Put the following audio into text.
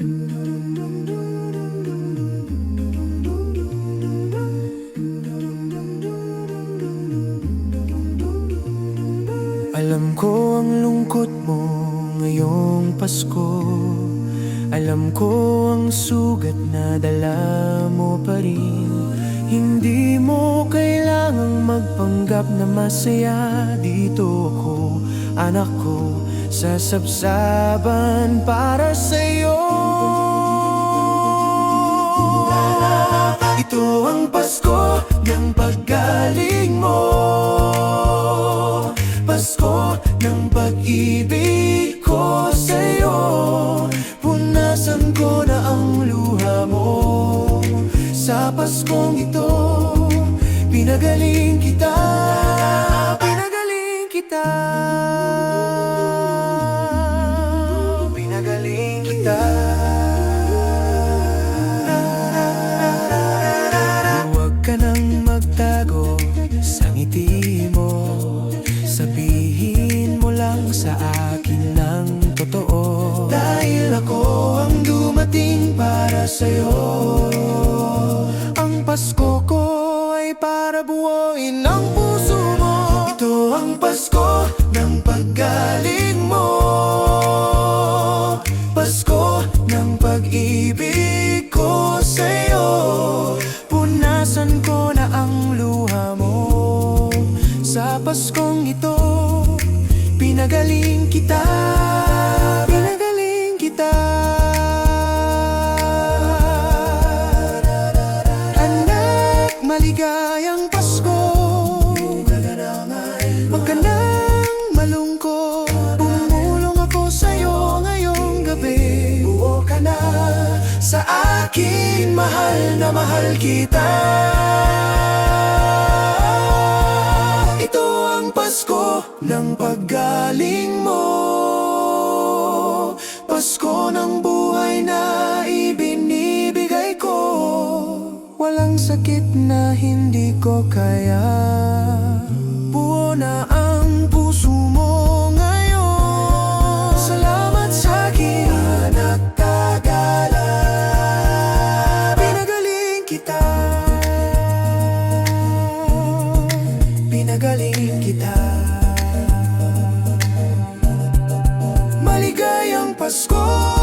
Alam ko ang lungkot mo ngayong Pasko. Alam ko ang sugat na dala mo pa rin. Hindi mo kailangang magpanggap na masaya. Dito ako, anak ko Sasabsaban para sa'yo Ito ang Pasko ng paggaling mo. Pasko ng pag-ibig ko sa'yo. Punasan ko na ang luha mo. Sa Paskong ito Pinagaling kita. Pinagaling kita Sabihin mo lang sa akin ng totoo. Dahil ako ang dumating para sa'yo. Ang Pasko ko ay para buuin ang puso mo. Ito ang Pasko ng paggaling mo. Pasko ng pag-ibig ko sa'yo. Punasan ko na ang luha mo. Sa Paskong ito Pinagaling kita. Pinagaling kita. Anak, maligayang Pasko. Huwag ka nang malungkot. Pumulong ako sa'yo ngayong gabi. Buo ka na sa akin Mahal na mahal kita ang Pasko ng paggaling mo. Pasko ng buhay na ibinibigay ko. Walang sakit na hindi ko kaya. Buo na um.